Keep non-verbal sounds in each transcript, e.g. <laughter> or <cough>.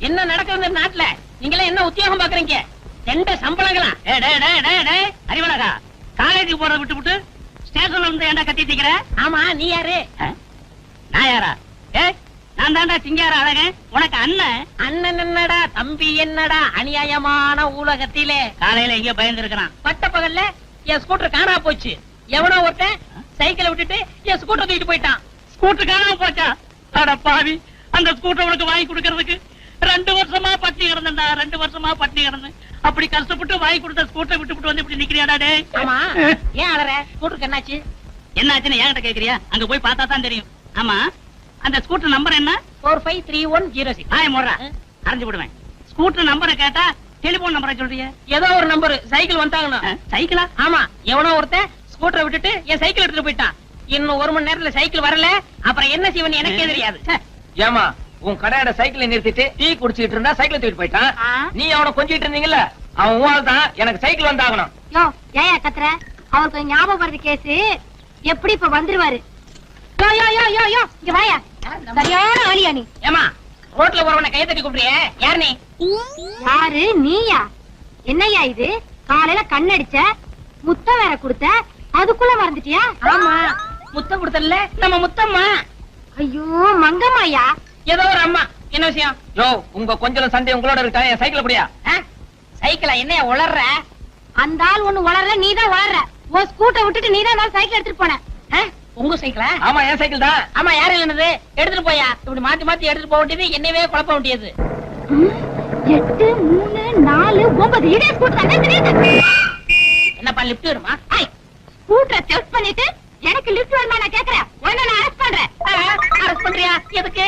என்ன நடக்குது நாட்டுல? நீங்களே என்ன உத்தியோகம் பாக்குறீங்க ரெண்டு சம்பளங்களா? அறிவழகா காலேஜுக்கு போறத விட்டு விட்டு ஸ்டேஷன்ல வந்து ஏன்டா கத்திட்டு இருக்கிற ஆமா நீ யாரு? நான் யாரா? ஏய் நான் தான்டா சிங்கார அழகன் உனக்கு அண்ணன். அண்ணன் என்னடா தம்பி என்னடா அநியாயமான உலகத்திலே காலையில எங்கேயோ பயந்து இருக்கிறான் பட்ட பகல்ல என் ஸ்கூட்டர் காணா போச்சு. எவனோ ஒருத்தன் சைக்கிளை விட்டுட்டு என் ஸ்கூட்டர் தூக்கிட்டு போயிட்டான். ஸ்கூட்டர் காணாம போச்சா? அட பாவி அந்த ஸ்கூட்டர் உனக்கு வாங்கி கொடுக்கறதுக்கு ரெண்டு வருஷமா பட்டினி கிடந்தா ரெண்டு வருஷமா பட்டினி கிடந்தேன். அப்படி கஷ்டப்பட்டு வாங்கி கொடுத்த ஸ்கூட்டரை விட்டு விட்டு வந்து இப்படி நிக்கிறியாடா டேய் ஆமா. <laughs> ஏன் அலற? ஸ்கூட்டருக்கு என்னாச்சு? என்னாச்சுன்னு கேக்குறியா? அங்க போய் பார்த்தா தான் தெரியும். ஆமா. அந்த ஸ்கூட்டர் நம்பர் என்ன? Four five three one zero six ஆய முடுறா. அரைஞ்சு விடுவேன். ஸ்கூட்டர் நம்பரை கேட்டா டெலிபோன் நம்பரை சொல்றிய? ஏதோ ஒரு நம்பர் சைக்கிள் வந்தாங்கணும் சைக்கிளா ஆமா. எவனோ ஒருத்தன் ஸ்கூட்டரை விட்டுட்டு என் சைக்கிள் எடுத்துட்டு போயிட்டான். இன்னும் ஒரு மணி நேரத்துல சைக்கிள் வரல. அப்புறம் என்ன செய்வன் எனக்கே தெரியாது. ஏமா உன் கடையோட சைக்கிளை நிறுத்திட்டு டீ குடிச்சிட்டு இருந்தா சைக்கிள் தூக்கிட்டு போயிட்டான். நீ அவனை கொஞ்சிட்டு இருந்தீங்கல்ல? அவன் உன் தான் எனக்கு சைக்கிள் வந்தாகணும். யோ ஏயா கத்துற? அவனுக்கு ஞாபகம் வருது கேஸ் எப்படி இப்ப வந்துருவாரு? யோ யோ யோ யோ யோ இங்க வாயா. சரியான ஆளியா நீ. ஏமா ரோட்ல போறவன கைய தட்டி கூப்பிடுறியே? யார் நீ? யாரு? நீயா? என்னய்யா இது? காலையில கண்ணடிச்ச முத்தம் வேற கொடுத்த அதுக்குள்ள மறந்துட்டியா? ஆமா. முத்தம் கொடுத்தல நம்ம முத்தம்மா? ஐயோ மங்கம்மாயா ஏதோ ஒரு அம்மா. என்ன விஷயம்? யோ உங்க கொஞ்சம் சண்டை உங்களோட இருக்கா? என் சைக்கிள் அப்படியா? சைக்கிளா? என்னைய உளர்ற? அந்த ஆள் ஒண்ணு வளர்ற நீதான் வளர்ற உன் ஸ்கூட்டை விட்டுட்டு நீதான் சைக்கிள் எடுத்துட்டு போன? உங்க சைக்கிளா ஆமா என் சைக்கிள் தான். ஆமா யாரு இல்லைனது எடுத்துட்டு போயா? இப்படி மாத்தி மாத்தி எடுத்துட்டு போக வேண்டியது என்னவே குழப்ப வேண்டியது. எட்டு மூணு நாலு ஒன்பது. இதே ஸ்கூட்டர் என்னப்பா லிப்ட் வருமா ஸ்கூட்டரை டெஸ்ட் பண்ணிட்டு எனக்கு லிஃப்ட் வேணுமா நான் கேக்குறேன்? உடனே நான் பண்றியா? எதுக்கு?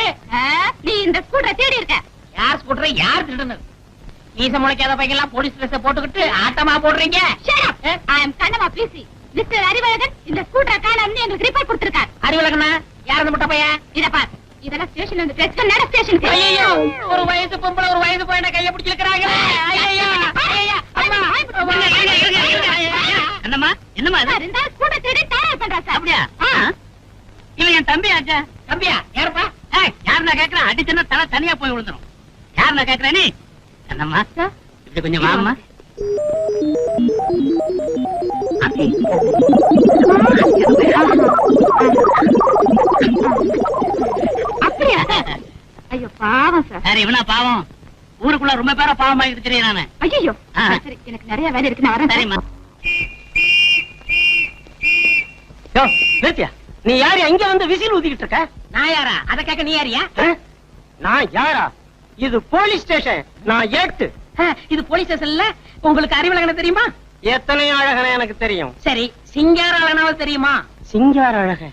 நீ இந்த ஸ்கூட்டரை தேடி இருக்க. யார் ஸ்கூட்டரை யார் திருடுனது மீச முளைக்காத பையன்லாம் போலீஸ் ட்ரெஸ் போட்டுக்கிட்டு ஆட்டமா போடுறீங்க? Am கண்ணம்மா பேசி மிஸ்டர் அறிவழகன் இந்த ஸ்கூட்டரை காணாமனு எங்களுக்கு ரிப்போர்ட் கொடுத்திருக்கார். அறிவுலகண்ணா யார் அந்த முட்டை பையன்? இத பார். இதெல்லாம் ஸ்டேஷன்ல இருந்து டெஸ்ட் நட ஸ்டேஷனுக்கு ஐயோ ஒரு வயசு பொம்பளை ஒரு வயசு பையனை கைய பிடிச்சிருக்கிறாங்களே. ஐயோ ஐயோ அம்மா. என்னம்மா? என்னம்மா இந்த ஸ்கூட்டர் தேடி டயர் பண்றா சார். அப்படியா? இவன் என் தம்பி ஆச்சா யாருப்பா? யார் நான் கேக்குறேன் அடிச்சுன்னா தலை தனியா போய் விழுந்துரும். யார் நான் கேக்குறேன் நீ என்னம்மா கொஞ்சம் அப்படியா? ஐயோ பாவம் சார். சரி இவனா பாவம். ஊருக்குள்ள ரொம்ப பேர பாவம் ஆகிட்டு தெரியும் நானு. ஐயோ. சரி எனக்கு நிறைய வேலை இருக்கு. நான் வரேன் சார். சரிம்மா. நிறுத்தியா நீ யாரு? இங்க வந்து விசில் ஊதிக்கிட்டு இருக்க? நான் யாரா? அத கேட்க நீ யாரியா? நான் யாரா? இது போலீஸ் ஸ்டேஷன். நான் ஏட்டு. இது போலீஸ் ஸ்டேஷன்ல உங்களுக்கு அறிவுலகன தெரியுமா? எத்தனை அழகன எனக்கு தெரியும்? சரி சிங்கார அழகனாவது தெரியுமா? சிங்கார அழக.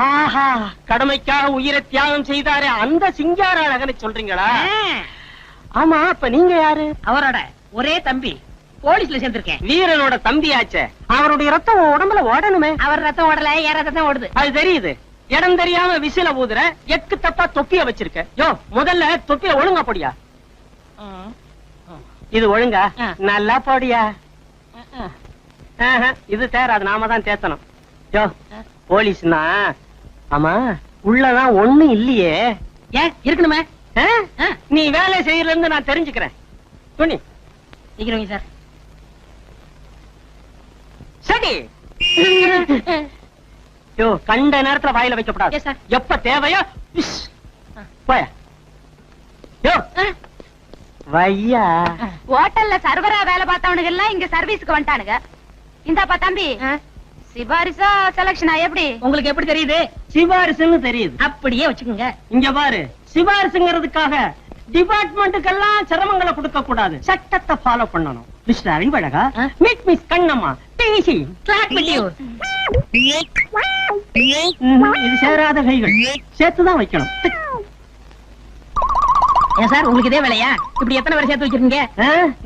ஆஹா கடமைக்காக உயிரை தியாகம் செய்தாரே அந்த சிங்கார அழகனை சொல்றீங்களா? ஆமா அப்ப நீங்க யாரு? அவரோட ஒரே தம்பி. போலீஸ்ல சேர்ந்திருக்கேன். வீரனோட தம்பியாச்சே. அவருடைய ரத்தம் உடம்புல ஓடணுமே. அவர் ரத்தம் ஓடல என் ரத்தம் ஓடுது. அது தெரியுது. இடம் தெரியாம விசில ஊதுற எக்கு தப்பா தொப்பிய வச்சிருக்க. யோ முதல்ல தொப்பிய ஒழுங்கா போடியா? இது ஒழுங்கா. நல்லா போடியா? இது தேர் அது நாம தான் தேத்தணும். யோ போலீஸ்னா? ஆமா உள்ளதான் ஒண்ணு இல்லையே. ஏன் இருக்கணுமே? நீ வேலை செய்யறதுல இருந்து நான் தெரிஞ்சுக்கிறேன். துணி. சார். சரி யோ கண்ட நேரத்துல வாயில. வைக்கப்படாது. எப்ப தேவையோ. போய. யோ. வையா. ஹோட்டல்ல சர்வரா வேலை பார்த்தவனுங்க எல்லாம் இங்க சர்வீஸ்க்கு வந்துட்டானுங்க. இந்தாப்பா தம்பி. சிபாரிசா செலக்ஷனா எப்படி? உங்களுக்கு எப்படி தெரியுது? சிபாரிசுன்னு தெரியுது. அப்படியே வச்சுக்கோங்க. இங்க பாரு. சிபாரிசுங்கிறதுக்காக டிபார்ட்மெண்ட்டுக்கெல்லாம் சிரமங்களை கொடுக்க கூடாது சட்டத்தை ஃபாலோ பண்ணணும். Mister அறிவழகா? Meet miss Kannamma you. இது சேராத கைகள். சேர்த்துதான் வைக்கணும். ஏன் சார் உங்களுக்கு இதே வேலையா? இப்படி எத்தனை பேர் சேர்த்து வச்சிருக்கீங்க?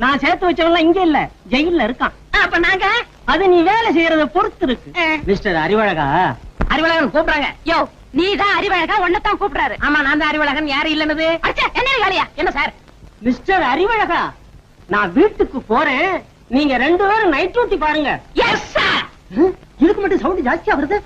நான் சேர்த்து வச்சவன்லாம் இங்க இல்ல. ஜெயில்ல இருக்கான். அப்ப நாங்க? அது நீ வேலை செய்யறத பொறுத்து இருக்கு. மிஸ்டர் அறிவழகா? அறிவழகன் கூப்பிடுறாங்க. யோ நீதான் அறிவழகா? ஒன்னதான் கூப்பிடுறாரு. ஆமா நான் தான் அறிவழகன். யாரு இல்லனது என்ன வேலையா என்ன சார்? மிஸ்டர் அறிவழகா? நான் வீட்டுக்கு போறேன். நீங்க ரெண்டு பேரும் நைட் டியூட்டி பாருங்க. எஸ் சார் இதுக்கு மட்டும் சவுண்ட் ஜாஸ்தியா வருது?